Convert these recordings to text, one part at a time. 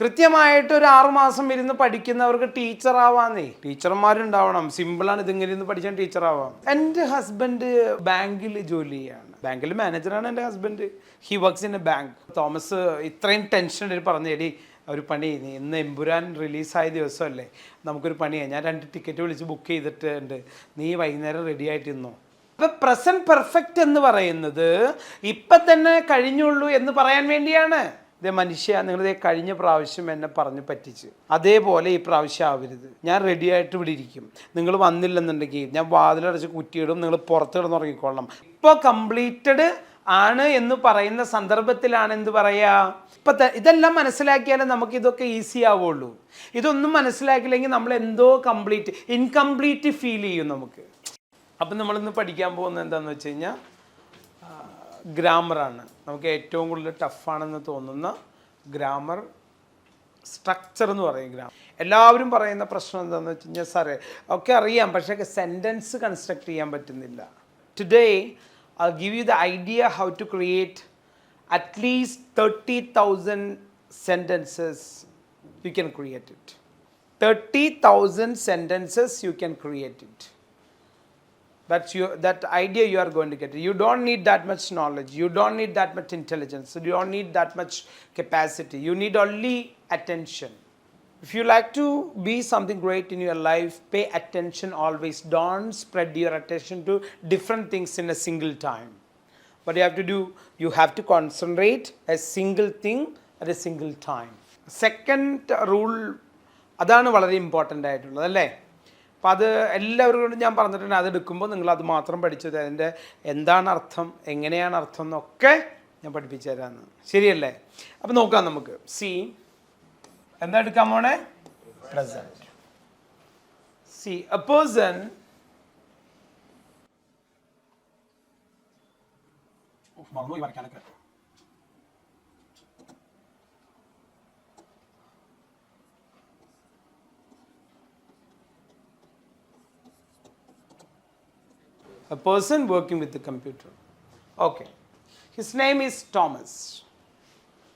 കൃത്യമായിട്ട് ഒരു ആറുമാസം ഇരുന്ന് പഠിക്കുന്നവർക്ക് ടീച്ചർ ആവാന്നേ ടീച്ചർമാരുണ്ടാവണം. സിമ്പിളാണ് ഇതിങ്ങനെ ഇരുന്ന് പഠിച്ചാൽ ടീച്ചർ ആവാം എന്റെ ഹസ്ബൻഡ് ബാങ്കിൽ ജോലി ചെയ്യാണ്. ബാങ്കിൽ മാനേജറാണ് എന്റെ husband. He works in a bank. Thomas ഇത്രയും ടെൻഷൻ പറഞ്ഞു എടി ഒരു പണി ഇന്ന് എമ്പുരാൻ റിലീസായ ദിവസമല്ലേ? നമുക്കൊരു പണിയാണ് ഞാൻ രണ്ട് ടിക്കറ്റ് വിളിച്ച് ബുക്ക് ചെയ്തിട്ടുണ്ട്. നീ വൈകുന്നേരം റെഡി ആയിട്ടിരുന്നോ അപ്പം പ്രസന്റ് പെർഫെക്റ്റ് എന്ന് പറയുന്നത് ഇപ്പം തന്നെ കഴിഞ്ഞുള്ളൂ എന്ന് പറയാൻ വേണ്ടിയാണ്. ഇതേ മനുഷ്യ നിങ്ങളിതേ കഴിഞ്ഞ പ്രാവശ്യം എന്നെ പറഞ്ഞ് പറ്റിച്ച്. അതേപോലെ ഈ പ്രാവശ്യം ആവരുത്. ഞാൻ റെഡി ആയിട്ട് ഇവിടെ ഇരിക്കും. നിങ്ങൾ വന്നില്ലെന്നുണ്ടെങ്കിൽ ഞാൻ വാതിലടച്ച് കുറ്റിയിടും നിങ്ങൾ പുറത്ത് കിടന്നുറങ്ങിക്കൊള്ളണം ഇപ്പോൾ കംപ്ലീറ്റഡ് ആണ് എന്ന് പറയുന്ന സന്ദർഭത്തിലാണ് എന്ത് പറയുക ഇപ്പം ഇതെല്ലാം മനസ്സിലാക്കിയാലേ നമുക്ക് ഇതൊക്കെ ഈസി ആവുള്ളൂ. ഇതൊന്നും മനസ്സിലാക്കില്ലെങ്കിൽ നമ്മൾ എന്തോ കംപ്ലീറ്റ് ഇൻകംപ്ലീറ്റ് ഫീൽ ചെയ്യും നമുക്ക്. അപ്പം നമ്മളിന്ന് പഠിക്കാൻ പോകുന്നത് എന്താണെന്ന് വെച്ച് കഴിഞ്ഞാൽ ഗ്രാമറാണ്. നമുക്ക് ഏറ്റവും കൂടുതൽ ടഫാണെന്ന് തോന്നുന്ന ഗ്രാമർ സ്ട്രക്ചർ എന്ന് പറയും ഗ്രാമർ. എല്ലാവരും പറയുന്ന പ്രശ്നം എന്താണെന്ന് വെച്ച് കഴിഞ്ഞാൽ സാറേ ഒക്കെ അറിയാം പക്ഷേ സെന്റൻസ് കൺസ്ട്രക്ട് ചെയ്യാൻ പറ്റുന്നില്ല. Today I give you the idea how to create at least thirty thousand sentences you can create it thirty thousand sentences you can create it that's your that idea you are going to get you don't need that much knowledge you don't need that much intelligence you don't need that much capacity you need only attention if you like to be something great in your life pay attention always don't spread your attention to different things in a single time what you have to do you have to concentrate a single thing at a single time second rule അതാണ് വളരെ important ആയിട്ടുള്ളത് അല്ലേ അപ്പം അത് എല്ലാവരോടും ഞാൻ പറഞ്ഞിട്ടുണ്ട് അത് എടുക്കുമ്പോൾ നിങ്ങൾ അത് മാത്രം പഠിച്ചത് അതിന്റെ എന്താണ് അർത്ഥം എങ്ങനെയാണ് അർത്ഥം എന്നൊക്കെ ഞാൻ പഠിപ്പിച്ചു തരാമെന്ന് ശരിയല്ലേ? അപ്പം നോക്കാം നമുക്ക്. സി എന്താ എടുക്കാൻ പോണേ? പ്രസന്റ് സി എ പേഴ്സൺ മറന്നുപോയി a person working with the computer. Okay. His name is Thomas.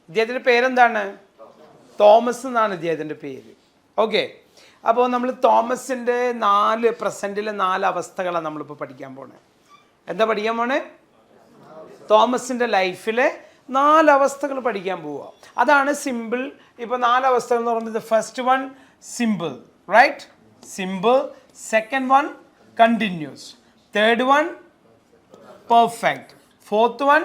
ഇദ്ദേഹത്തിന്റെ പേരെന്താണ്? തോമസ് എന്നാണ് ഇദ്ദേഹത്തിന്റെ പേര്. ഓക്കെ അപ്പോൾ നമ്മൾ തോമസിന്റെ നാല് പ്രസന്റിലെ നാല് അവസ്ഥകളാണ് നമ്മളിപ്പോൾ പഠിക്കാൻ പോണേ. എന്താ പഠിക്കാൻ പോണേ? തോമസിന്റെ ലൈഫിലെ നാലവസ്ഥകൾ പഠിക്കാൻ പോവുക അതാണ് സിമ്പിൾ ഇപ്പോൾ നാലവസ്ഥകൾ എന്ന് പറയുന്നത് first one simple right simple second one continuous third one perfect fourth one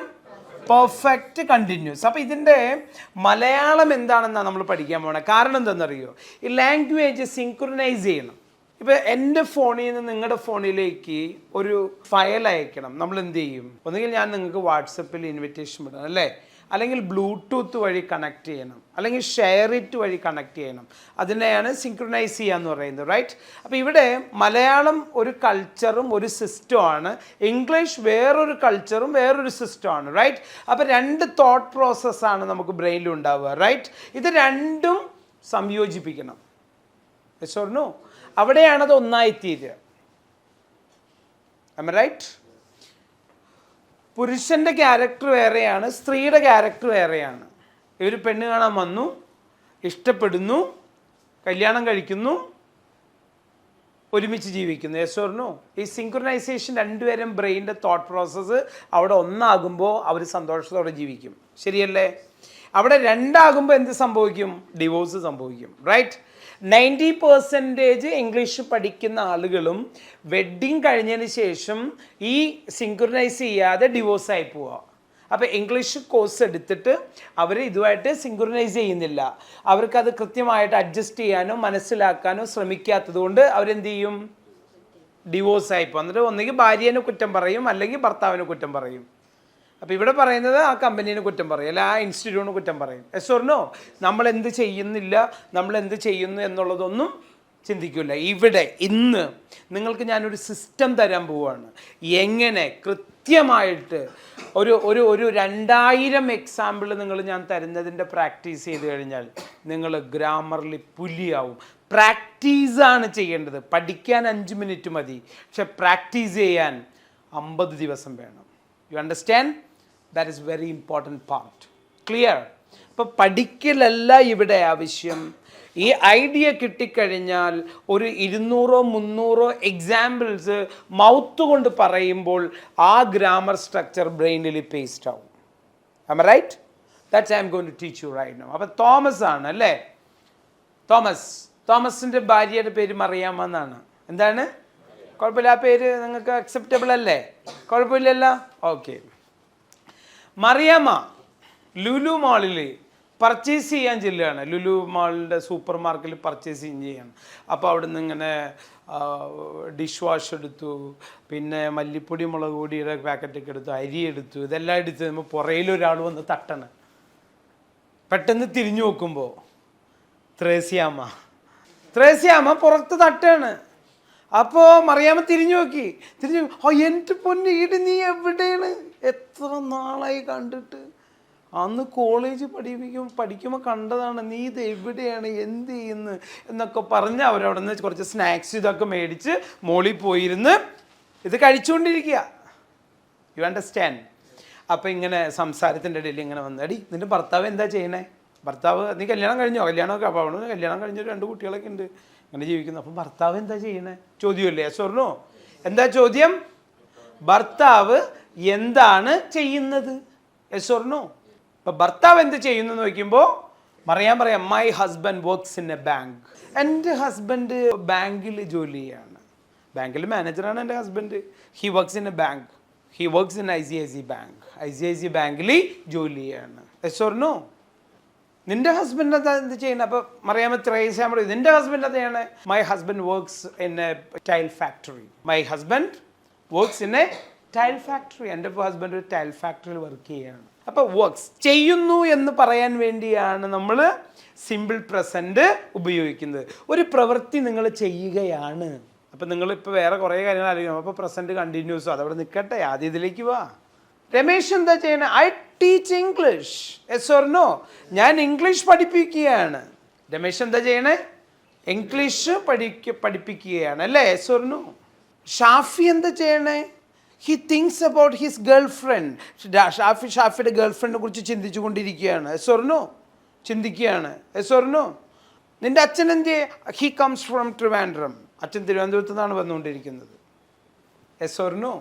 perfect continuous അപ്പോൾ ഇതിന്റെ മലയാളം എന്താണെന്നാണ് നമ്മൾ പഠിക്കാൻ പോകണം കാരണം എന്താണെന്നറിയോ? ഈ ലാംഗ്വേജ് സിങ്ക്രണൈസ് ചെയ്യണം. ഇപ്പോൾ എന്റെ ഫോണിൽ നിന്ന് നിങ്ങളുടെ ഫോണിലേക്ക് ഒരു ഫയൽ അയക്കണം. നമ്മൾ എന്ത് ചെയ്യും? ഒന്നുകിൽ ഞാൻ നിങ്ങൾക്ക് വാട്സപ്പിൽ ഇൻവിറ്റേഷൻ വിടണം അല്ലേ? അല്ലെങ്കിൽ ബ്ലൂടൂത്ത് വഴി കണക്ട് ചെയ്യണം. അല്ലെങ്കിൽ ഷെയർ ഇറ്റ് വഴി കണക്ട് ചെയ്യണം. അതിനെയാണ് സിങ്ക്രണൈസ് ചെയ്യുക എന്ന് പറയുന്നത് റൈറ്റ് അപ്പോൾ ഇവിടെ മലയാളം ഒരു കൾച്ചറും ഒരു സിസ്റ്റമാണ് ഇംഗ്ലീഷ് വേറൊരു കൾച്ചറും വേറൊരു സിസ്റ്റമാണ് റൈറ്റ് അപ്പോൾ രണ്ട് തോട്ട് പ്രോസസ്സാണ് നമുക്ക് ബ്രെയിനിൽ ഉണ്ടാവുക റൈറ്റ് ഇത് രണ്ടും സംയോജിപ്പിക്കണം. യെസ് ഓർ നോ അവിടെയാണ് അത് ഒന്നായിത്തീരുക റൈറ്റ് പുരുഷന്റെ ക്യാരക്ടർ വേറെയാണ് സ്ത്രീയുടെ ക്യാരക്ടർ വേറെയാണ്. ഇവർ പെണ്ണ് കാണാൻ വന്നു ഇഷ്ടപ്പെടുന്നു കല്യാണം കഴിക്കുന്നു ഒരുമിച്ച് ജീവിക്കുന്നു. Yes no? ഈ സിങ്ക്രണൈസേഷൻ രണ്ടുപേരും ബ്രെയിന്റെ തോട്ട് പ്രോസസ്സ് അവിടെ ഒന്നാകുമ്പോൾ അവർ സന്തോഷത്തോടെ ജീവിക്കും. ശരിയല്ലേ? അവിടെ രണ്ടാകുമ്പോൾ എന്ത് സംഭവിക്കും? ഡിവോഴ്സ് സംഭവിക്കും. റൈറ്റ് നയന്റി പെർസെന്റേജ് ഇംഗ്ലീഷ് പഠിക്കുന്ന ആളുകളും വെഡ്ഡിങ് കഴിഞ്ഞതിന് ശേഷം ഈ സിങ്ക്രനൈസ് ചെയ്യാതെ ഡിവോഴ്സ് ആയി പോവുക അപ്പോൾ ഇംഗ്ലീഷ് കോഴ്സ് എടുത്തിട്ട് അവർ ഇതുമായിട്ട് സിങ്ക്രനൈസ് ചെയ്യുന്നില്ല. അവർക്കത് കൃത്യമായിട്ട് അഡ്ജസ്റ്റ് ചെയ്യാനോ മനസ്സിലാക്കാനോ ശ്രമിക്കാത്തത് കൊണ്ട് അവരെന്ത് ചെയ്യും? ഡിവോഴ്സ് ആയിപ്പോൾ എന്നിട്ട് ഒന്നുകിൽ ഭാര്യേനെ കുറ്റം പറയും അല്ലെങ്കിൽ ഭർത്താവിനെ കുറ്റം പറയും. അപ്പോൾ ഇവിടെ പറയുന്നത് ആ കമ്പനീനെ കുറ്റം പറയും അല്ല ആ ഇൻസ്റ്റിറ്റ്യൂട്ടിനെ കുറ്റം പറയും. എസ് ഓർണോ നമ്മൾ എന്ത് ചെയ്യുന്നില്ല നമ്മൾ എന്ത് ചെയ്യുന്നു എന്നുള്ളതൊന്നും ചിന്തിക്കില്ല ഇവിടെ ഇന്ന് നിങ്ങൾക്ക് ഞാനൊരു സിസ്റ്റം തരാൻ പോവുകയാണ് എങ്ങനെ കൃത്യമായിട്ട് ഒരു ഒരു ഒരു രണ്ടായിരം എക്സാമ്പിൾ നിങ്ങൾ ഞാൻ തരുന്നതിന്റെ പ്രാക്ടീസ് ചെയ്ത് കഴിഞ്ഞാൽ നിങ്ങൾ ഗ്രാമറിൽ പുലിയാവും. പ്രാക്ടീസാണ് ചെയ്യേണ്ടത്. പഠിക്കാൻ അഞ്ച് മിനിറ്റ് മതി. പക്ഷെ പ്രാക്ടീസ് ചെയ്യാൻ അമ്പത് ദിവസം വേണം. You understand that is very important part clear അപ്പോൾ പഠിക്കലല്ല ഇവിടെ ആവശ്യം. ഈ ഐഡിയ കിട്ടിക്കഴിഞ്ഞാൽ ഒരു ഇരുന്നൂറോ മുന്നൂറോ എക്സാമ്പിൾസ് മൗത്ത് കൊണ്ട് പറയുമ്പോൾ ആ ഗ്രാമർ സ്ട്രക്ചർ ബ്രെയിനിൽ പേസ്റ്റ് ആവും. Am right that's I'm going to teach you right no അപ്പം തോമസ് ആണ് അല്ലേ? തോമസ്. തോമസിന്റെ ഭാര്യയുടെ പേര് മറിയാമെന്നാണ് എന്താണ്? കുഴപ്പമില്ല. ആ പേര് നിങ്ങൾക്ക് അക്സെപ്റ്റബിൾ അല്ലേ? കുഴപ്പമില്ലല്ലോ? ഓക്കെ മറിയാമ്മ ലുലു മാളിൽ പർച്ചേസ് ചെയ്യാൻ ചെല്ലുകയാണ്. ലുലു മാളിന്റെ സൂപ്പർ മാർക്കറ്റിൽ പർച്ചേസ് ചെയ്യാണ്. അപ്പോൾ അവിടെ നിന്ന് ഇങ്ങനെ ഡിഷ് വാഷ് എടുത്തു പിന്നെ മല്ലിപ്പൊടി മുളക് പൊടിയുടെ പാക്കറ്റൊക്കെ എടുത്തു അരി എടുത്തു ഇതെല്ലാം എടുത്ത് നമ്മൾ പുറയിലൊരാൾ വന്ന് തട്ടണ്. പെട്ടെന്ന് തിരിഞ്ഞു നോക്കുമ്പോൾ ത്രേസ്യാമ്മ. ത്രേസ്യാമ്മ പുറത്ത് തട്ടാണ്. അപ്പോൾ മറിയാമ്മ തിരിഞ്ഞു നോക്കി. തിരിഞ്ഞു ഓ എന്റെ പൊന്ന് ഈട് നീ എവിടെയാണ്? എത്ര നാളായി കണ്ടിട്ട്? അന്ന് കോളേജ് പഠിപ്പിക്കും പഠിക്കുമ്പോൾ കണ്ടതാണ് നീ ഇത് എവിടെയാണ്? എന്ത് ചെയ്യുന്നു? എന്നൊക്കെ പറഞ്ഞ് അവരവിടെ നിന്ന് കുറച്ച് സ്നാക്സ് ഇതൊക്കെ മേടിച്ച് മോളിൽ പോയിരുന്ന് ഇത് കഴിച്ചുകൊണ്ടിരിക്കുക യു അണ്ടർസ്റ്റാൻഡ് അപ്പോൾ ഇങ്ങനെ സംസാരത്തിന്റെ ഇടയിൽ ഇങ്ങനെ വന്നടി നിന്റെ നിന്റെ ഭർത്താവ് എന്താ ചെയ്യണേ? ഭർത്താവ് നീ കല്യാണം കഴിഞ്ഞോ? കല്യാണമൊക്കെ അപ്പോൾ അവിടെ കല്യാണം കഴിഞ്ഞ രണ്ട് കുട്ടികളൊക്കെ ഉണ്ട്. അങ്ങനെ ജീവിക്കുന്നു. അപ്പം ഭർത്താവ് എന്താ ചെയ്യണേ? ചോദ്യമല്ലേ സ്വർണോ എന്താ ചോദ്യം? ഭർത്താവ് എന്താണ് ചെയ്യുന്നത്? ഓർണോ ഇപ്പം ഭർത്താവ് എന്ത് ചെയ്യുന്നു എന്ന് നോക്കുമ്പോൾ പറയാൻ പറയാം my husband works in a bank എന്റെ ഹസ്ബൻഡ് ബാങ്കിൽ ജോലി ചെയ്യാണ്. ബാങ്കിൽ മാനേജറാണ് എന്റെ husband he works in a bank he works in I C I C bank I C I C ബാങ്കിൽ ജോലി ചെയ്യാണ്. ഓർണോ നിന്റെ ഹസ്ബൻഡ് എന്താ എന്ത് ചെയ്യുന്നത് അപ്പോൾ മറിയാമ ത്രേസ്യ പറയും നിന്റെ ഹസ്ബൻഡ് ചെയ്യണേ? My husband works in a tile factory my husband works in a tile factory എന്റെ ഹസ്ബൻഡ് ഒരു ടൈൽ ഫാക്ടറിയിൽ വർക്ക് ചെയ്യുകയാണ് അപ്പോൾ വർക്ക്സ് ചെയ്യുന്നു എന്ന് പറയാൻ വേണ്ടിയാണ് നമ്മൾ സിമ്പിൾ പ്രസന്റ് ഉപയോഗിക്കുന്നത്. ഒരു പ്രവൃത്തി നിങ്ങൾ ചെയ്യുകയാണ്. അപ്പം നിങ്ങളിപ്പോൾ വേറെ കുറേ കാര്യങ്ങൾ ആലോചിക്കണം. അപ്പോൾ പ്രസന്റ് കണ്ടിന്യൂസോ അതവിടെ നിൽക്കട്ടെ. ആദ്യം ഇതിലേക്ക് വാ. രമേശ് എന്താ ചെയ്യണേ? I teach English yes or no ഞാൻ ഇംഗ്ലീഷ് പഠിപ്പിക്കുകയാണ്. രമേശ് എന്താ ചെയ്യണേ? ഇംഗ്ലീഷ് പഠിക്ക പഠിപ്പിക്കുകയാണ്. അല്ലേ? എസ് ഓർ നോ ഷാഫി എന്താ ചെയ്യണേ? He thinks about his girl friend Shafi ഷാഫിയുടെ ഗേൾ ഫ്രണ്ടിനെ കുറിച്ച് ചിന്തിച്ചു കൊണ്ടിരിക്കുകയാണ് എസ് ഓർ നോ ചിന്തിക്കുകയാണ്. എസ് ഓർ നോ നിന്റെ അച്ഛൻ എന്ത് ഹി കംസ് ഫ്രം ട്രിവാൻഡ്രം അച്ഛൻ തിരുവനന്തപുരത്ത് നിന്നാണ് വന്നുകൊണ്ടിരിക്കുന്നത്. എസ് ഓർ നോ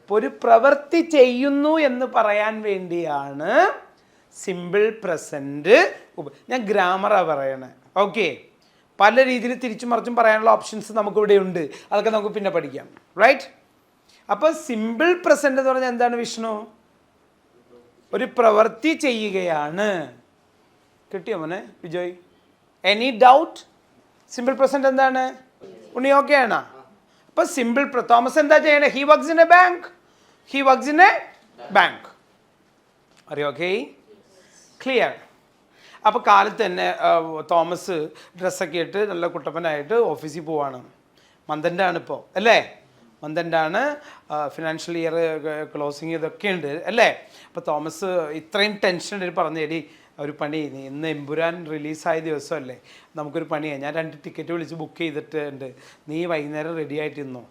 ഇപ്പോൾ ഒരു പ്രവൃത്തി ചെയ്യുന്നു എന്ന് പറയാൻ വേണ്ടിയാണ് സിമ്പിൾ പ്രസന്റ് ഞാൻ ഗ്രാമറാണ് പറയണേ. ഓക്കെ പല രീതിയിൽ തിരിച്ചും മറിച്ചും പറയാനുള്ള ഓപ്ഷൻസ് നമുക്കിവിടെ ഉണ്ട്. അതൊക്കെ നമുക്ക് പിന്നെ പഠിക്കാം. റൈറ്റ് അപ്പോൾ സിമ്പിൾ പ്രസന്റ് എന്ന് പറഞ്ഞാൽ എന്താണ് വിഷ്ണു? ഒരു പ്രവൃത്തി ചെയ്യുകയാണ്. കിട്ടിയോ മോനെ? Vijay? Any doubt simple present എന്താണ്? ഉണ്ണി ഓക്കെ ആണോ? അപ്പോൾ സിമ്പിൾ തോമസ് എന്താ ചെയ്യണേ? He works in a bank he works in a bank അറിയോ ഓക്കെ ക്ലിയർ അപ്പോൾ കാലത്ത് തന്നെ തോമസ് ഡ്രസ്സൊക്കെ ഇട്ട് നല്ല കുട്ടപ്പനായിട്ട് ഓഫീസിൽ പോവാണ്. മന്ദന്റെ ആണ് ഇപ്പോൾ അല്ലേ? മന്ദന്റെ ആണ് ഫിനാൻഷ്യൽ ഇയർ ക്ലോസിങ് ഇതൊക്കെ ഉണ്ട് അല്ലേ? അപ്പോൾ തോമസ് ഇത്രയും ടെൻഷൻ എടുത്ത് പറഞ്ഞു എടി ഒരു പണി ഇന്ന് എമ്പുരാൻ റിലീസായ ദിവസമല്ലേ നമുക്കൊരു പണിയാണ് ഞാൻ രണ്ട് ടിക്കറ്റ് വിളിച്ച് ബുക്ക് ചെയ്തിട്ടുണ്ട് നീ വൈകുന്നേരം റെഡി ആയിട്ടിരുന്നോ?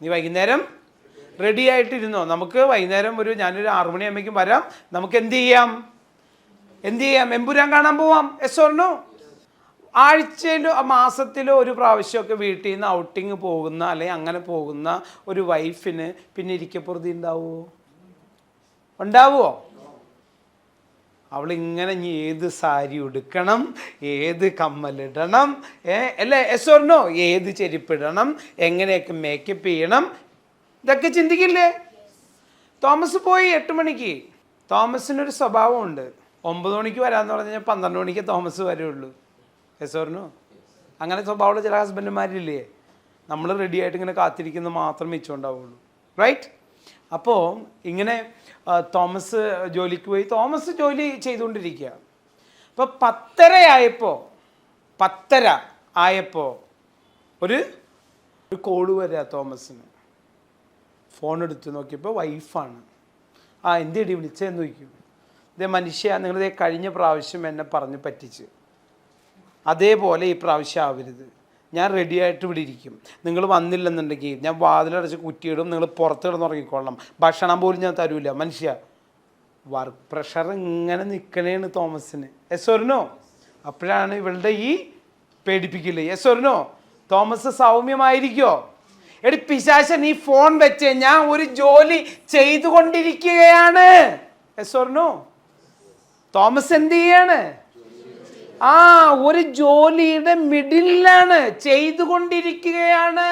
നീ വൈകുന്നേരം റെഡി ആയിട്ടിരുന്നോ? നമുക്ക് വൈകുന്നേരം ഒരു ഞാനൊരു ആറു മണിയാകുമ്പോഴേക്കും വരാം നമുക്ക് എന്ത് ചെയ്യാം? എന്ത് ചെയ്യാം? എമ്പുരാൻ കാണാൻ പോവാം എസ് ഓർണോ ആഴ്ചയിലോ മാസത്തിലോ ഒരു പ്രാവശ്യമൊക്കെ വീട്ടിൽ നിന്ന് ഔട്ടിങ് പോകുന്ന അല്ലെങ്കിൽ അങ്ങനെ പോകുന്ന ഒരു വൈഫിന് പിന്നെ ഇരിക്കപ്പുറതി ഉണ്ടാവുമോ ഉണ്ടാവുമോ അവളിങ്ങനെ ഇനി ഏത് സാരി ഉടുക്കണം ഏത് കമ്മലിടണം ഏ അല്ലേ എസ് ഓർണോ ഏത് ചെരുപ്പിടണം എങ്ങനെയൊക്കെ മേക്കപ്പ് ചെയ്യണം? ഇതൊക്കെ ചിന്തിക്കില്ലേ? തോമസ് പോയി എട്ട് മണിക്ക്. തോമസിനൊരു സ്വഭാവമുണ്ട്. ഒമ്പത് മണിക്ക് വരാമെന്ന് പറഞ്ഞാൽ പന്ത്രണ്ട് മണിക്ക് തോമസ് വരുള്ളൂ. എസ് ഓർണോ അങ്ങനെ സ്വഭാവമുള്ള ചില ഹസ്ബൻഡുമാരില്ലേ നമ്മൾ റെഡി ആയിട്ട് ഇങ്ങനെ കാത്തിരിക്കുന്ന മാത്രം മിച്ചമുണ്ടാവുള്ളൂ റൈറ്റ് അപ്പോൾ ഇങ്ങനെ തോമസ് ജോലിക്ക് പോയി തോമസ് ജോലി ചെയ്തുകൊണ്ടിരിക്കുക. അപ്പോൾ പത്തരയായപ്പോൾ പത്തര ആയപ്പോൾ ഒരു ഒരു കോൾ വരിക തോമസിന്. ഫോൺ എടുത്ത് നോക്കിയപ്പോൾ വൈഫാണ് ആ എന്തിടി വിളിച്ചതെന്ന് ചോദിക്കും. ഇതേ മനുഷ്യ നിങ്ങളിതേ കഴിഞ്ഞ പ്രാവശ്യം എന്നെ പറഞ്ഞ് പറ്റിച്ച്. അതേപോലെ ഈ പ്രാവശ്യം ആവരുത്. ഞാൻ റെഡി ആയിട്ട് ഇവിടെ ഇരിക്കും. നിങ്ങൾ വന്നില്ലെന്നുണ്ടെങ്കിൽ ഞാൻ വാതിലടച്ച് കുറ്റിയിടും നിങ്ങൾ പുറത്ത് കിടന്ന് ഉറങ്ങിക്കൊള്ളണം ഭക്ഷണം പോലും ഞാൻ തരൂല. മനുഷ്യ വർക്ക് പ്രഷർ ഇങ്ങനെ നിൽക്കണേണ് തോമസിന്. എസ് ഒരിനോ അപ്പോഴാണ് ഇവളുടെ ഈ പേടിപ്പിക്കില്ല യെസ് ഒരിനോ തോമസ് സൗമ്യമായിരിക്കോ? എടി പിശാശൻ ഈ ഫോൺ വെച്ച്. ഞാൻ ഒരു ജോലി ചെയ്തുകൊണ്ടിരിക്കുകയാണ്. യെസ് ഒരിനോ തോമസ് എന്ത് ചെയ്യാണ്? ആ ഒരു ജോലിയുടെ മിഡിലാണ് ചെയ്തുകൊണ്ടിരിക്കുകയാണ്.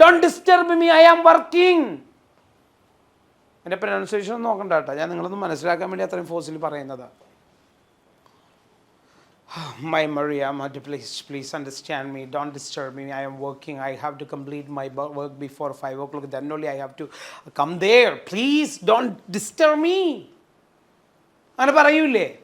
Don't disturb me I am working എന്റെ പ്രൊനൗൺസിയേഷൻ ഒന്നും നോക്കണ്ട കേട്ടോ. ഞാൻ നിങ്ങളൊന്നും മനസ്സിലാക്കാൻ വേണ്ടി അത്രയും ഫോഴ്സിൽ പറയുന്നത്. മൈ മൊഴി ആ മറ്റ് please please understand me don't disturb me I'm working I have to complete my work before five o'clock then only I have to come there please don't disturb me അങ്ങനെ പറയൂലേ?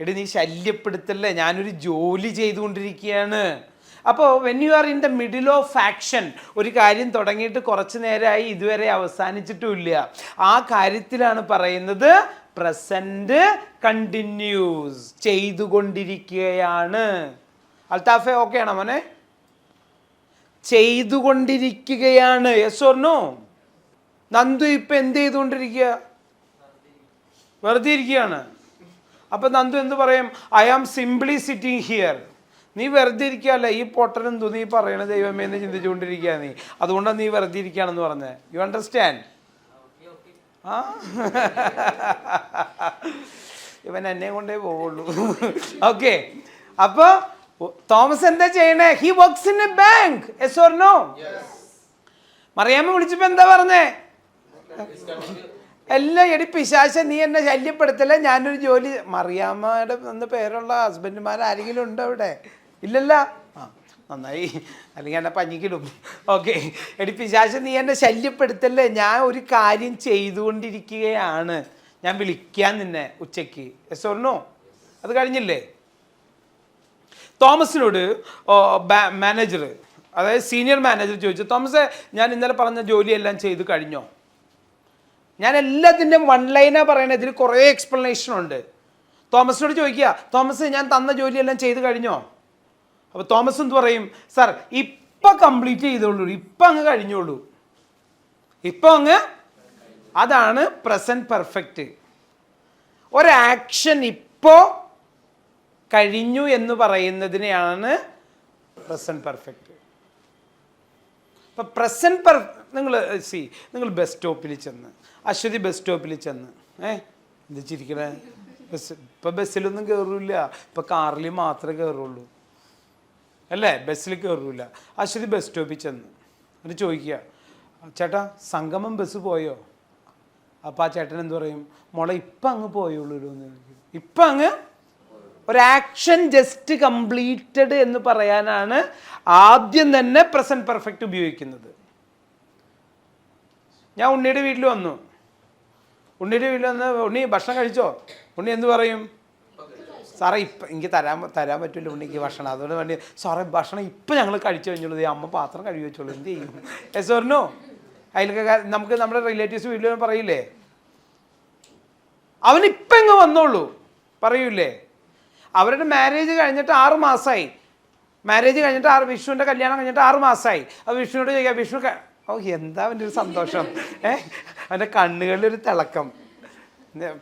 എടി നീ ശല്യപ്പെടുത്തല്ലേ? ഞാനൊരു ജോലി ചെയ്തുകൊണ്ടിരിക്കുകയാണ്. അപ്പോൾ when you are in the middle of action ഒരു കാര്യം തുടങ്ങിയിട്ട് കുറച്ച് നേരമായി ഇതുവരെ അവസാനിച്ചിട്ടുമില്ല. ആ കാര്യത്തിലാണ് പറയുന്നത് പ്രസന്റ് കണ്ടിന്യൂസ് ചെയ്തുകൊണ്ടിരിക്കുകയാണ്. അൽത്താഫെ ഓക്കെ ആണോ മോനെ? ചെയ്തുകൊണ്ടിരിക്കുകയാണ്. യെസ് ഓർണോ നന്ദു ഇപ്പം എന്ത് ചെയ്തുകൊണ്ടിരിക്കുക? വെറുതെ ഇരിക്കുകയാണ്. അപ്പം നന്ദു എന്ത് പറയും? I am simply sitting here നീ വെറുതെ ഇരിക്കുകയല്ല ഈ പൊട്ടനും നീ പറയണ ദൈവമേ എന്ന് ചിന്തിച്ചുകൊണ്ടിരിക്കുക നീ. അതുകൊണ്ടാണ് നീ വെറുതെ ഇരിക്കുകയാണെന്ന് പറഞ്ഞത് യു അണ്ടർസ്റ്റാൻഡ് ആ. ഇവൻ എന്നെ കൊണ്ടേ പോവുള്ളൂ. ഓക്കെ അപ്പോൾ തോമസ് എന്താ ചെയ്യണേ? He works in a bank yes or no Mariyamma വിളിച്ചപ്പോൾ എന്താ പറഞ്ഞേ? എല്ലാം എടി പിശാശ നീ എന്നെ ശല്യപ്പെടുത്തല്ല? ഞാനൊരു ജോലി മറിയാമ്മയുടെ എന്ന പേരുള്ള ഹസ്ബൻഡുമാർ ആരെങ്കിലും ഉണ്ടോ അവിടെ? ഇല്ലല്ല? ആ നന്നായി. അല്ലെങ്കിൽ എന്നെ പഞ്ഞിക്കിടും. ഓക്കെ. എടി പിശാശ നീ എന്നെ ശല്യപ്പെടുത്തല്ലേ? ഞാൻ ഒരു കാര്യം ചെയ്തുകൊണ്ടിരിക്കുകയാണ്. ഞാൻ വിളിക്കാൻ നിന്നെ ഉച്ചയ്ക്ക്. എസ് ഒന്നോ അത് കഴിഞ്ഞില്ലേ? തോമസിനോട് മാനേജർ അതായത് സീനിയർ മാനേജർ ചോദിച്ചു തോമസ് ഞാൻ ഇന്നലെ പറഞ്ഞ ജോലിയെല്ലാം ചെയ്ത് കഴിഞ്ഞോ? ഞാൻ എല്ലാത്തിന്റെയും വൺ ലൈനാ പറയണത് ഇതിൽ കുറേ എക്സ്പ്ലനേഷൻ ഉണ്ട്. തോമസിനോട് ചോദിക്കുക തോമസ് ഞാൻ തന്ന ജോലിയെല്ലാം ചെയ്ത് കഴിഞ്ഞോ? അപ്പോൾ തോമസ് എന്ത് പറയും? സാർ ഇപ്പം കംപ്ലീറ്റ് ചെയ്തോളൂ ഇപ്പം അങ്ങ് കഴിഞ്ഞോളൂ. ഇപ്പം അങ്ങ് അതാണ് പ്രസന്റ് പെർഫെക്റ്റ് ഒരാക്ഷൻ ഇപ്പോൾ കഴിഞ്ഞു എന്ന് പറയുന്നതിനെയാണ് പ്രസന്റ് പെർഫെക്റ്റ് ഇപ്പം പ്രസന്റ് പെർ നിങ്ങൾ സി നിങ്ങൾ ബസ് സ്റ്റോപ്പിൽ ചെന്ന് അശ്വതി ബസ് സ്റ്റോപ്പിൽ ചെന്ന് ഏ എന്ത് ചിരിക്കണേ? ബസ് ഇപ്പം ബസ്സിലൊന്നും കയറില്ല ഇപ്പം കാറിൽ മാത്രമേ കയറുള്ളൂ അല്ലേ? ബസ്സിൽ കയറില്ല അശ്വതി ബസ് സ്റ്റോപ്പിൽ ചെന്ന് എന്നിട്ട് ചോദിക്കുക ചേട്ടാ സംഗമം ബസ് പോയോ? അപ്പം ആ ചേട്ടൻ എന്ത് പറയും മോളെ ഇപ്പം അങ്ങ് പോയുള്ളൂ എന്ന്. ഇപ്പം അങ്ങ് ഒരു ആക്ഷൻ ജസ്റ്റ് കംപ്ലീറ്റഡ് എന്ന് പറയാനാണ് ആദ്യം തന്നെ പ്രസന്റ് പെർഫെക്റ്റ് ഉപയോഗിക്കുന്നത്. ഞാൻ ഉണ്ണിയുടെ വീട്ടിൽ വന്നു. ഉണ്ണിയുടെ വീട്ടിൽ വന്ന് ഉണ്ണി ഭക്ഷണം കഴിച്ചോ? ഉണ്ണി എന്ത് പറയും? സാറേ ഇപ്പം എനിക്ക് തരാൻ തരാൻ പറ്റില്ല ഉണ്ണിക്ക് ഭക്ഷണം. അതുകൊണ്ട് വേണ്ടി സാറേ ഭക്ഷണം ഇപ്പം ഞങ്ങൾ കഴിച്ചു കഴിഞ്ഞുള്ളൂ. അമ്മ പാത്രം കഴുകി വെച്ചോളൂ. എന്ത് ചെയ്യും? എസ് ഓർനോ അതിലൊക്കെ നമുക്ക് നമ്മുടെ റിലേറ്റീവ്സ് വീട്ടിൽ പറയില്ലേ? അവൻ ഇപ്പം ഇങ്ങ് വന്നോളൂ പറയൂലേ? അവരുടെ മാരേജ് കഴിഞ്ഞിട്ട് ആറ് മാസമായി മാരേജ് കഴിഞ്ഞിട്ട് ആറ് വിഷുവിന്റെ കല്യാണം കഴിഞ്ഞിട്ട് ആറ് മാസമായി അത് വിഷ്ണുവിനോട് ചോദിക്കാം വിഷ്ണു ഓ എന്താ അവന്റെ ഒരു സന്തോഷം? ഏ അവന്റെ കണ്ണുകളിലൊരു തിളക്കം.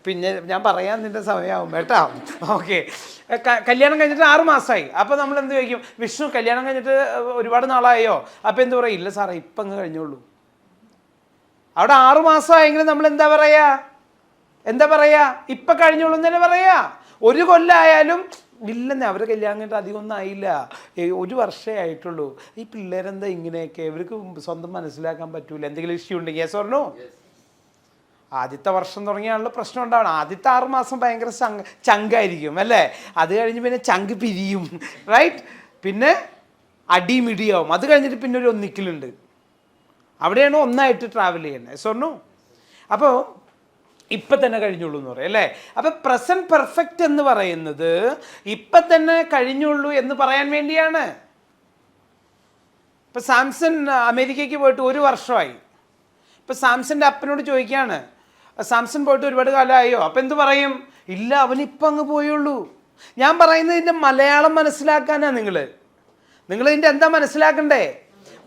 പിന്നെ ഞാൻ പറയാൻ നിന്റെ സമയമാവും കേട്ടോ. ഓക്കെ. കല്യാണം കഴിഞ്ഞിട്ട് ആറ് മാസമായി അപ്പോൾ നമ്മൾ എന്ത് ചോദിക്കും? വിഷ്ണു കല്യാണം കഴിഞ്ഞിട്ട് ഒരുപാട് നാളായോ? അപ്പോൾ എന്ത് പറയും? ഇല്ല സാറേ ഇപ്പം അങ്ങ് കഴിഞ്ഞോളൂ അവിടെ ആറു മാസമായെങ്കിലും നമ്മൾ എന്താ പറയാ? എന്താ പറയാ? ഇപ്പം കഴിഞ്ഞോളൂ തന്നെ പറയാ. ഒരു കൊല്ലമായാലും ഇല്ലെന്നേ അവരെ കല്യാണം അധികം ഒന്നും ആയില്ല. ഒരു വർഷമേ ആയിട്ടുള്ളൂ. ഈ പിള്ളേരെന്താ ഇങ്ങനെയൊക്കെ? ഇവർക്ക് സ്വന്തം മനസ്സിലാക്കാൻ പറ്റൂല. എന്തെങ്കിലും ഇഷ്യൂ ഉണ്ടെങ്കിൽ യെസ് പറഞ്ഞു ആദ്യത്തെ വർഷം തുടങ്ങിയാണല്ലോ പ്രശ്നം ഉണ്ടാവണം ആദ്യത്തെ ആറുമാസം ഭയങ്കര ചങ് ചങ്കായിരിക്കും അല്ലേ? അത് കഴിഞ്ഞ് പിന്നെ ചങ്ക് പിരിയും. റൈറ്റ് പിന്നെ അടിമിടിയാവും അത് കഴിഞ്ഞിട്ട് പിന്നെ ഒരു ഒന്നിക്കലുണ്ട്. അവിടെയാണ് ഒന്നായിട്ട് ട്രാവൽ ചെയ്യുന്നത്. സ്വർണു അപ്പോൾ ഇപ്പം തന്നെ കഴിഞ്ഞുള്ളൂ എന്ന് പറയും അല്ലേ? അപ്പം പ്രസന്റ് പെർഫെക്റ്റ് എന്ന് പറയുന്നത് ഇപ്പം തന്നെ കഴിഞ്ഞുള്ളൂ എന്ന് പറയാൻ വേണ്ടിയാണ്. ഇപ്പം സാംസൺ അമേരിക്കയ്ക്ക് പോയിട്ട് ഒരു വർഷമായി. ഇപ്പം സാംസന്റെ അപ്പനോട് ചോദിക്കുകയാണ് സാംസൺ പോയിട്ട് ഒരുപാട് കാലമായോ? അപ്പം എന്ത് പറയും? ഇല്ല അവനിപ്പം അങ്ങ് പോയുള്ളൂ. ഞാൻ പറയുന്നത് ഇതിന്റെ മലയാളം മനസ്സിലാക്കാനാണ് നിങ്ങൾ നിങ്ങൾ ഇതിന്റെ എന്താ മനസ്സിലാക്കണ്ടേ?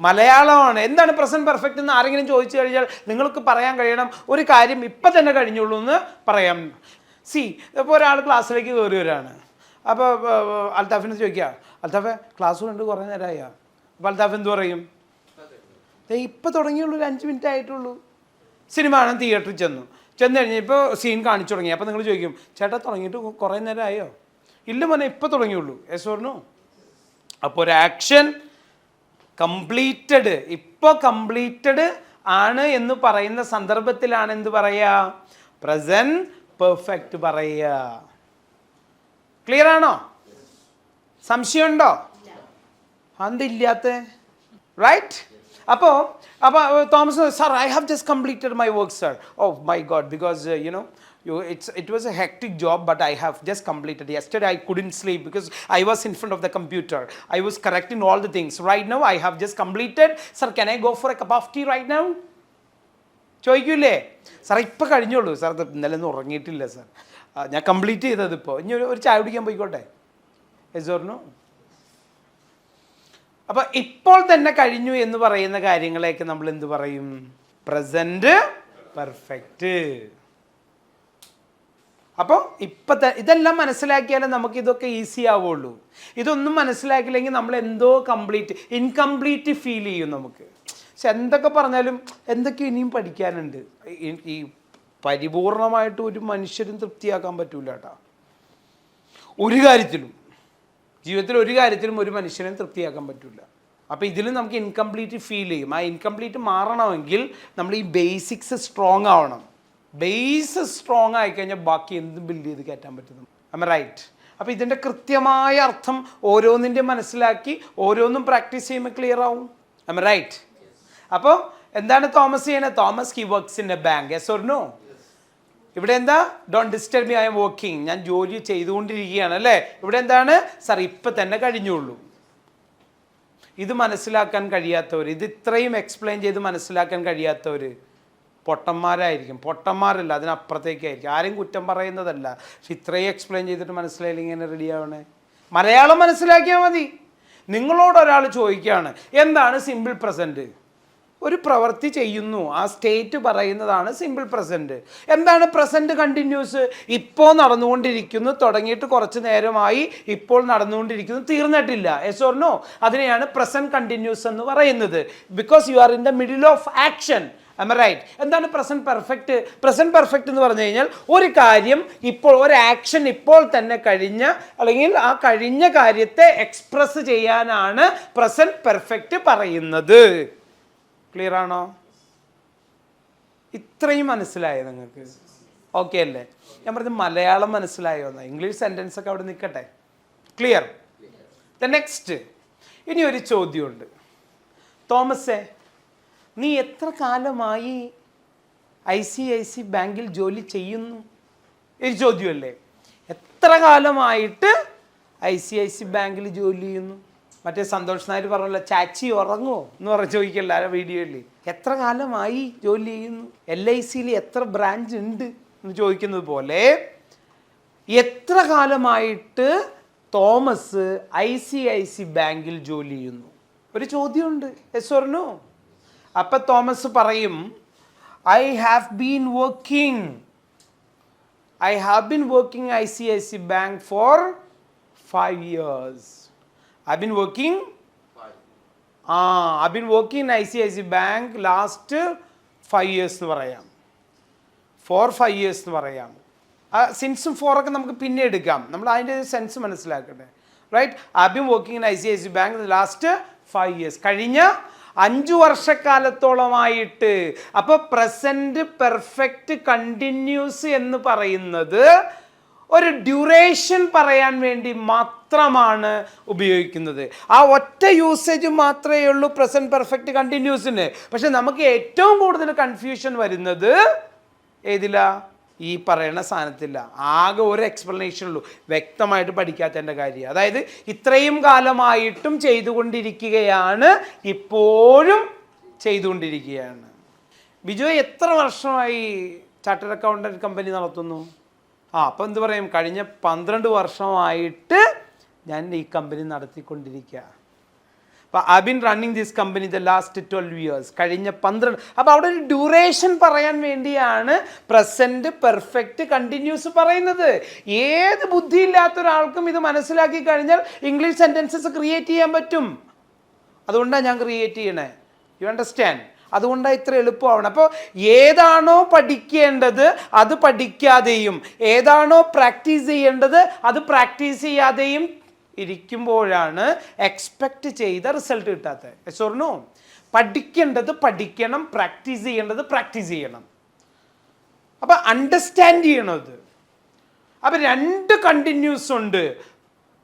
മലയാളമാണ്. എന്താണ് പ്രസന്റ് പെർഫെക്റ്റ് എന്ന് ആരെങ്കിലും ചോദിച്ചു കഴിഞ്ഞാൽ നിങ്ങൾക്ക് പറയാൻ കഴിയണം. ഒരു കാര്യം ഇപ്പം തന്നെ കഴിഞ്ഞുള്ളൂ എന്ന് പറയാം. സി ഇപ്പോൾ ഒരാൾ ക്ലാസ്സിലേക്ക് കയറി വരാണ്. അപ്പോൾ അൽത്താഫിനെ ചോദിക്കുക അൽത്താഫെ ക്ലാസ് കൊണ്ട് കുറേ നേരമായ? അപ്പോൾ അൽത്താഫ് എന്ത് പറയും? ഇപ്പം തുടങ്ങിയുള്ളൂ ഒരു അഞ്ച് മിനിറ്റ് ആയിട്ടുള്ളൂ. സിനിമ കാണാൻ തിയേറ്ററിൽ ചെന്നു. ചെന്ന് കഴിഞ്ഞാൽ ഇപ്പോൾ സീൻ കാണിച്ചു തുടങ്ങി. അപ്പോൾ നിങ്ങൾ ചോദിക്കും ചേട്ടാ തുടങ്ങിയിട്ട് കുറേ നേരമായോ? ഇല്ല മോനെ ഇപ്പോൾ തുടങ്ങിയുള്ളൂ. യെസ് പറഞ്ഞു അപ്പോൾ ഒരു ആക്ഷൻ കംപ്ലീറ്റഡ്. ഇപ്പോൾ കംപ്ലീറ്റഡ് ആണ് എന്ന് പറയുന്ന സന്ദർഭത്തിലാണ് എന്ത് പറയുക പ്രസന്റ് പെർഫെക്റ്റ് പറയുക. ക്ലിയർ ആണോ സംശയമുണ്ടോ? അതില്ലാത്ത റൈറ്റ് അപ്പോൾ അപ്പോൾ Thomas sir I have just completed my work sir oh my god because you know you it's it was a hectic job but i have just completed yesterday i couldn't sleep because i was in front of the computer i was correcting all the things right now i have just completed sir can i go for a cup of tea right now ചോദിക്കൂലേ sir ഇപ്പം കഴിഞ്ഞുള്ളൂ sir ഇന്നലെ ഒന്നും ഉറങ്ങിയിട്ടില്ല sir ഞാൻ complete ചെയ്തത് ഇപ്പോൾ ഇനി ഒരു ഒരു ചായ കുടിക്കാൻ പോയിക്കോട്ടെ എസോറിനു അപ്പോൾ ഇപ്പോൾ തന്നെ കഴിഞ്ഞു എന്ന് പറയുന്ന കാര്യങ്ങളെയൊക്കെ നമ്മൾ എന്ത് പറയും പ്രസന്റ് പെർഫെക്റ്റ് അപ്പോൾ ഇപ്പത്തെ ഇതെല്ലാം മനസ്സിലാക്കിയാലേ നമുക്ക് ഇതൊക്കെ ഈസി ആവുള്ളൂ. ഇതൊന്നും മനസ്സിലാക്കില്ലെങ്കിൽ നമ്മൾ എന്തോ കംപ്ലീറ്റ് ഇൻകംപ്ലീറ്റ് ഫീൽ ചെയ്യും നമുക്ക്. പക്ഷെ എന്തൊക്കെ പറഞ്ഞാലും എന്തൊക്കെ ഇനിയും പഠിക്കാനുണ്ട്? ഈ- ഈ പരിപൂർണമായിട്ട് ഒരു മനുഷ്യരും തൃപ്തിയാക്കാൻ പറ്റൂല കേട്ടോ. ഒരു കാര്യത്തിലും ജീവിതത്തിൽ ഒരു കാര്യത്തിലും ഒരു മനുഷ്യനും തൃപ്തിയാക്കാൻ പറ്റില്ല അപ്പോൾ ഇതിൽ നമുക്ക് ഇൻകംപ്ലീറ്റ് ഫീൽ ചെയ്യും. ആ ഇൻകംപ്ലീറ്റ് മാറണമെങ്കിൽ നമ്മൾ ഈ ബേസിക്സ് സ്ട്രോങ് ആവണം. ബേസ് സ്ട്രോങ് ആയിക്കഴിഞ്ഞാൽ ബാക്കി എന്തും ബിൽഡ് ചെയ്ത് കയറ്റാൻ പറ്റുന്നു. അമ്മ റൈറ്റ് അപ്പോൾ ഇതിന്റെ കൃത്യമായ അർത്ഥം ഓരോന്നിന്റെ മനസ്സിലാക്കി ഓരോന്നും പ്രാക്ടീസ് ചെയ്യുമ്പോൾ ക്ലിയർ ആവും. അമ്മ റൈറ്റ് അപ്പോൾ എന്താണ് തോമസ് ചെയ്യണത് Thomas he works in a bank yes or no ഇവിടെ എന്താ? Don't disturb me I'm working ഞാൻ ജോലി ചെയ്തുകൊണ്ടിരിക്കുകയാണ് അല്ലേ? ഇവിടെ എന്താണ്? സാർ ഇപ്പം തന്നെ കഴിഞ്ഞുള്ളൂ. ഇത് മനസ്സിലാക്കാൻ കഴിയാത്തവർ ഇത് ഇത്രയും എക്സ്പ്ലെയിൻ ചെയ്ത് മനസ്സിലാക്കാൻ കഴിയാത്തവർ പൊട്ടന്മാരായിരിക്കും. പൊട്ടന്മാരല്ല അതിനപ്പുറത്തേക്കായിരിക്കും. ആരും കുറ്റം പറയുന്നതല്ല. പക്ഷെ ഇത്രയും എക്സ്പ്ലെയിൻ ചെയ്തിട്ട് മനസ്സിലായില്ല ഇങ്ങനെ റെഡി ആവണേ? മലയാളം മനസ്സിലാക്കിയാൽ മതി. നിങ്ങളോട് ഒരാൾ ചോദിക്കുകയാണ് എന്താണ് സിമ്പിൾ പ്രസന്റ് ഒരു പ്രവൃത്തി ചെയ്യുന്നു. ആ സ്റ്റേറ്റ് പറയുന്നതാണ് സിമ്പിൾ പ്രസന്റ് എന്താണ് പ്രസന്റ് കണ്ടിന്യൂസ് ഇപ്പോൾ നടന്നുകൊണ്ടിരിക്കുന്നു തുടങ്ങിയിട്ട് കുറച്ച് നേരമായി ഇപ്പോൾ നടന്നുകൊണ്ടിരിക്കുന്നു തീർന്നിട്ടില്ല. എസ് ഓർ നോ അതിനെയാണ് പ്രസന്റ് കണ്ടിന്യൂസ് എന്ന് പറയുന്നത്. Because you are in the middle of action um right എന്താണ് പ്രസന്റ് പെർഫെക്റ്റ് പ്രസന്റ് പെർഫെക്റ്റ് എന്ന് പറഞ്ഞു കഴിഞ്ഞാൽ ഒരു കാര്യം ഇപ്പോൾ ഒരു ആക്ഷൻ ഇപ്പോൾ തന്നെ കഴിഞ്ഞ അല്ലെങ്കിൽ ആ കഴിഞ്ഞ കാര്യത്തെ എക്സ്പ്രസ് ചെയ്യാനാണ് പ്രസന്റ് പെർഫെക്റ്റ് പറയുന്നത്. ക്ലിയർ ആണോ? ഇത്രയും മനസ്സിലായോ നിങ്ങൾക്ക്? ഓക്കെ അല്ലേ? ഞാൻ പറഞ്ഞത് മലയാളം മനസ്സിലായോ എന്നാ? ഇംഗ്ലീഷ് സെന്റൻസ് ഒക്കെ അവിടെ നിൽക്കട്ടെ. ക്ലിയർ ദ നെക്സ്റ്റ് ഇനി ഒരു ചോദ്യമുണ്ട്. തോമസേ നീ എത്ര കാലമായി ഐ സി ഐ സി ബാങ്കിൽ ജോലി ചെയ്യുന്നു? ഒരു ചോദ്യമല്ലേ? എത്ര കാലമായിട്ട് ഐ സി ഐ സി ബാങ്കിൽ ജോലി ചെയ്യുന്നു? മറ്റേ സന്തോഷ് നായർ പറഞ്ഞല്ലോ ചാച്ചി ഉറങ്ങുമോ എന്ന് പറഞ്ഞ് ചോദിക്കല്ല ആ വീഡിയോയിൽ. എത്ര കാലമായി ജോലി ചെയ്യുന്നു? എൽ ഐ സിയിൽ എത്ര ബ്രാഞ്ച് ഉണ്ട് എന്ന് ചോദിക്കുന്നത് പോലെ എത്ര കാലമായിട്ട് Thomas I C I C ബാങ്കിൽ ജോലി ചെയ്യുന്നു? ഒരു ചോദ്യമുണ്ട്. എസ് ഓർനോ അപ്പം തോമസ് പറയും I have been working I have been working I C I C bank for five years I been working ah I been working I C I C bank last five years എന്ന് പറയാം. Four five years എന്ന് പറയാം. ആ സിൻസും ഫോറൊക്കെ നമുക്ക് പിന്നെ എടുക്കാം. നമ്മൾ അതിന്റെ sense മനസ്സിലാക്കട്ടെ. Right I been working in I C I C bank last five years കഴിഞ്ഞ അഞ്ചു വർഷക്കാലത്തോളമായിട്ട്. അപ്പോൾ പ്രസന്റ് പെർഫെക്റ്റ് കണ്ടിന്യൂസ് എന്ന് പറയുന്നത് ഒരു ഡ്യൂറേഷൻ പറയാൻ വേണ്ടി മാത്രമാണ് ഉപയോഗിക്കുന്നത്. ആ ഒറ്റ യൂസേജ് മാത്രമേ ഉള്ളൂ പ്രസന്റ് പെർഫെക്റ്റ് കണ്ടിന്യൂസിന്. പക്ഷെ നമുക്ക് ഏറ്റവും കൂടുതൽ കൺഫ്യൂഷൻ വരുന്നത് ഏതിലാ? ഈ പറയുന്ന സാധനത്തില്ല. ആകെ ഒരു എക്സ്പ്ലനേഷൻ ഉള്ളൂ. വ്യക്തമായിട്ട് പഠിക്കാത്തതിന്റെ കാര്യം. അതായത് ഇത്രയും കാലമായിട്ടും ചെയ്തുകൊണ്ടിരിക്കുകയാണ് ഇപ്പോഴും ചെയ്തുകൊണ്ടിരിക്കുകയാണ്. ബിജു എത്ര വർഷമായി ചാർട്ടേഡ് അക്കൗണ്ടന്റ് കമ്പനി നടത്തുന്നു? ആ അപ്പം എന്ത് പറയും? കഴിഞ്ഞ പന്ത്രണ്ട് വർഷമായിട്ട് ഞാൻ ഈ കമ്പനി നടത്തിക്കൊണ്ടിരിക്കുക അപ്പോൾ I been running this company the last twelve years കഴിഞ്ഞ പന്ത്രണ്ട് അപ്പോൾ അവിടെ ഒരു ഡ്യൂറേഷൻ പറയാൻ വേണ്ടിയാണ് പ്രസന്റ് പെർഫെക്റ്റ് കണ്ടിന്യൂസ് പറയുന്നത്. ഏത് ബുദ്ധിയില്ലാത്ത ഒരാൾക്കും ഇത് മനസ്സിലാക്കി കഴിഞ്ഞാൽ ഇംഗ്ലീഷ് സെന്റൻസസ് ക്രിയേറ്റ് ചെയ്യാൻ പറ്റും. അതുകൊണ്ടാണ് ഞാൻ ക്രിയേറ്റ് ചെയ്യണേ. യു അണ്ടർസ്റ്റാൻഡ് അതുകൊണ്ടാണ് ഇത്ര എളുപ്പമാവണം. അപ്പോൾ ഏതാണോ പഠിക്കേണ്ടത് അത് പഠിക്കാതെയും ഏതാണോ പ്രാക്ടീസ് ചെയ്യേണ്ടത് അത് പ്രാക്ടീസ് ചെയ്യാതെയും ഇരിക്കുമ്പോഴാണ് എക്സ്പെക്റ്റ് ചെയ്ത റിസൾട്ട് കിട്ടാത്തത്. സ്വർണോ പഠിക്കേണ്ടത് പഠിക്കണം പ്രാക്ടീസ് ചെയ്യേണ്ടത് പ്രാക്ടീസ് ചെയ്യണം. അപ്പം അണ്ടർസ്റ്റാൻഡ് ചെയ്യണത്. അപ്പം രണ്ട് കണ്ടിന്യൂസ് ഉണ്ട്.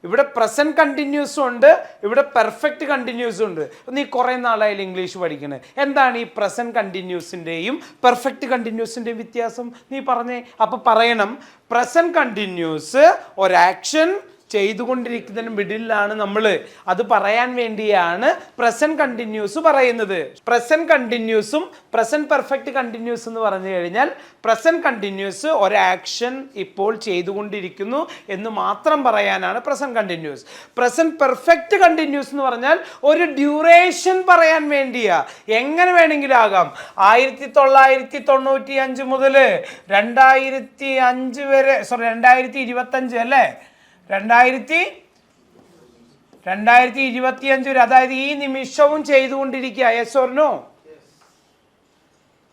ഇവിടെ പ്രസന്റ് കണ്ടിന്യൂസും ഉണ്ട് ഇവിടെ പെർഫെക്റ്റ് കണ്ടിന്യൂസും ഉണ്ട്. നീ കുറേ നാളായാലും ഇംഗ്ലീഷ് പഠിക്കണേ. എന്താണ് ഈ പ്രസന്റ് കണ്ടിന്യൂസിന്റെയും പെർഫെക്റ്റ് കണ്ടിന്യൂസിന്റെയും വ്യത്യാസം? നീ പറഞ്ഞേ. അപ്പോൾ പറയണം പ്രസന്റ് കണ്ടിന്യൂസ് ഒരാക്ഷൻ ചെയ്തുകൊണ്ടിരിക്കുന്നതിന് മിഡിലാണ് നമ്മൾ അത് പറയാൻ വേണ്ടിയാണ് പ്രസന്റ് കണ്ടിന്യൂസ് പറയുന്നത്. പ്രസന്റ് കണ്ടിന്യൂസും പ്രസന്റ് പെർഫെക്റ്റ് കണ്ടിന്യൂസ് എന്ന് പറഞ്ഞു കഴിഞ്ഞാൽ പ്രസന്റ് കണ്ടിന്യൂസ് ഒരാക്ഷൻ ഇപ്പോൾ ചെയ്തുകൊണ്ടിരിക്കുന്നു എന്ന് മാത്രം പറയാനാണ് present continuous present perfect continuous എന്ന് പറഞ്ഞാൽ ഒരു ഡ്യൂറേഷൻ പറയാൻ വേണ്ടിയാ. എങ്ങനെ വേണമെങ്കിലും ആകാം. ആയിരത്തി തൊള്ളായിരത്തി തൊണ്ണൂറ്റി അഞ്ച് മുതൽ രണ്ടായിരത്തി അഞ്ച് വരെ സോറി രണ്ടായിരത്തി ഇരുപത്തി അഞ്ച് അല്ലേ? രണ്ടായിരത്തി രണ്ടായിരത്തി ഇരുപത്തി അഞ്ച് വരെ അതായത് ഈ നിമിഷവും ചെയ്തുകൊണ്ടിരിക്കുക. യെസ് ഓർനോ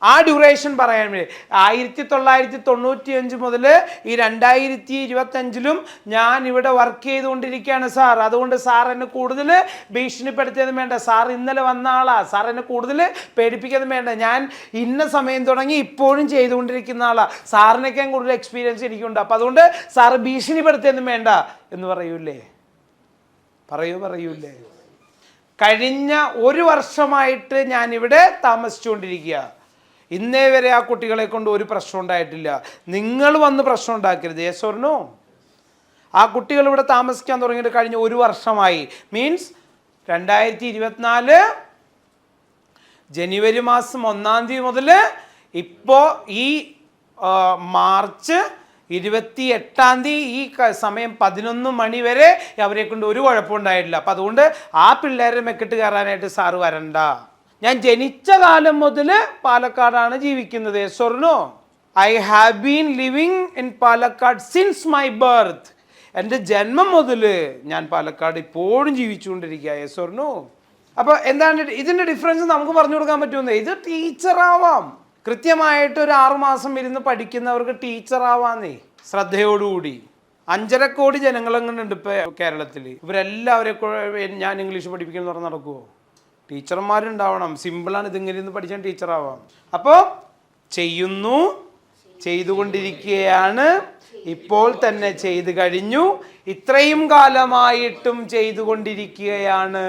ആ ഡ്യൂറേഷൻ പറയാൻ വേണ്ടി. ആയിരത്തി തൊള്ളായിരത്തി തൊണ്ണൂറ്റി അഞ്ച് മുതൽ ഈ രണ്ടായിരത്തി ഇരുപത്തി അഞ്ചിലും ഞാൻ ഇവിടെ വർക്ക് ചെയ്തുകൊണ്ടിരിക്കുകയാണ് സാർ അതുകൊണ്ട് സാർ എന്നെ കൂടുതൽ ഭീഷണിപ്പെടുത്തിയതും വേണ്ട. സാർ ഇന്നലെ വന്ന ആളാ. സാർ എന്നെ കൂടുതൽ പേടിപ്പിക്കുന്നതും വേണ്ട. ഞാൻ ഇന്ന സമയം തുടങ്ങി ഇപ്പോഴും ചെയ്തുകൊണ്ടിരിക്കുന്ന ആളാ. സാറിനൊക്കെ കൂടുതൽ എക്സ്പീരിയൻസ് എനിക്കുണ്ട്. അപ്പം അതുകൊണ്ട് സാറ് ഭീഷണിപ്പെടുത്തിയതും വേണ്ട എന്ന് പറയൂലേ പറയൂ പറയൂലേ കഴിഞ്ഞ ഒരു വർഷമായിട്ട് ഞാനിവിടെ താമസിച്ചുകൊണ്ടിരിക്കുക ഇന്നേ വരെ ആ കുട്ടികളെ കൊണ്ട് ഒരു പ്രശ്നം ഉണ്ടായിട്ടില്ല. നിങ്ങൾ വന്ന് പ്രശ്നം ഉണ്ടാക്കരുത്. യേശോറിനോ ആ കുട്ടികൾ ഇവിടെ താമസിക്കാൻ തുടങ്ങിയിട്ട് കഴിഞ്ഞ ഒരു വർഷമായി. മീൻസ് രണ്ടായിരത്തി ഇരുപത്തിനാല് ജനുവരി മാസം ഒന്നാം തീയതി മുതൽ ഇപ്പോൾ ഈ മാർച്ച് ഇരുപത്തി എട്ടാം തീയതി ഈ സമയം പതിനൊന്ന് മണി വരെ അവരെ കൊണ്ട് ഒരു കുഴപ്പമുണ്ടായിട്ടില്ല അപ്പം അതുകൊണ്ട് ആ പിള്ളേരെ മെക്കിട്ട് കയറാനായിട്ട് സാറ് വരണ്ട. ഞാൻ ജനിച്ച കാലം മുതൽ പാലക്കാടാണ് ജീവിക്കുന്നത്. സ്വർണോ I have been living in Palakkad since my birth എന്റെ ജന്മം മുതൽ ഞാൻ പാലക്കാട് ഇപ്പോഴും ജീവിച്ചുകൊണ്ടിരിക്കുക സ്വർണു അപ്പോൾ എന്താണ് ഇതിന്റെ ഡിഫറൻസ് നമുക്ക് പറഞ്ഞു കൊടുക്കാൻ പറ്റുമെന്ന്? ഇത് ടീച്ചറാവാം കൃത്യമായിട്ട് ഒരു ആറുമാസം ഇരുന്ന് പഠിക്കുന്നവർക്ക് ടീച്ചറാവാന്നേ ശ്രദ്ധയോടുകൂടി. അഞ്ചര കോടി ജനങ്ങളെങ്ങനെയുണ്ട് ഇപ്പോൾ കേരളത്തിൽ? ഇവരെല്ലാവരെ ഞാൻ ഇംഗ്ലീഷ് പഠിപ്പിക്കുന്നു പറഞ്ഞ് നടക്കുമോ ടീച്ചർമാരുണ്ടാവണം. സിമ്പിളാണ് ഇതിങ്ങനെ ഇരുന്ന് പഠിച്ചാൽ ടീച്ചറാവാം അപ്പോൾ ചെയ്യുന്നു ചെയ്തുകൊണ്ടിരിക്കുകയാണ്. ഇപ്പോൾ തന്നെ ചെയ്തു കഴിഞ്ഞു. ഇത്രയും കാലമായിട്ടും ചെയ്തുകൊണ്ടിരിക്കുകയാണ്.